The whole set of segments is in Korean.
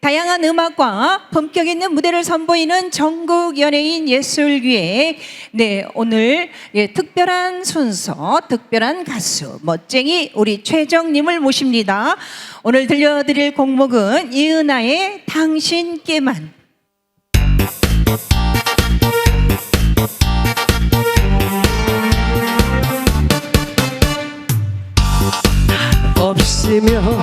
다양한 음악과 품격 있는 무대를 선보이는 전국 연예인 예술기획 네 오늘 예, 특별한 순서 특별한 가수 멋쟁이 우리 최정님을 모십니다. 오늘 들려드릴 곡목은 이은아의 당신께만. 없으면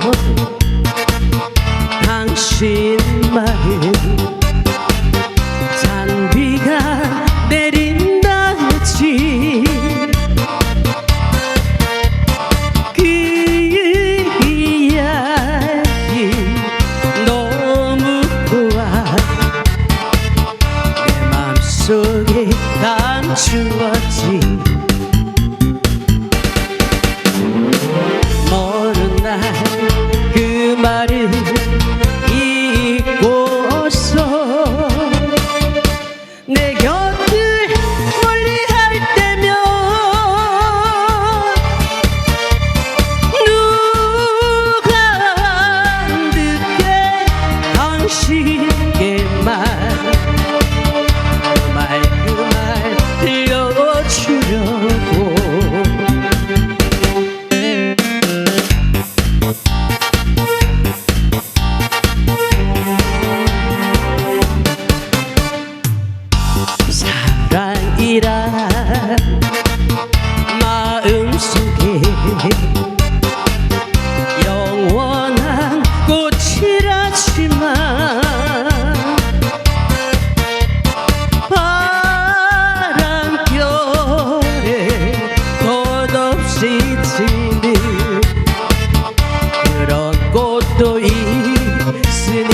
속에 감추었지. 속에 영원한 꽃이라지만 바람결에 꽃없이 지는 그런 꽃도 있으니까.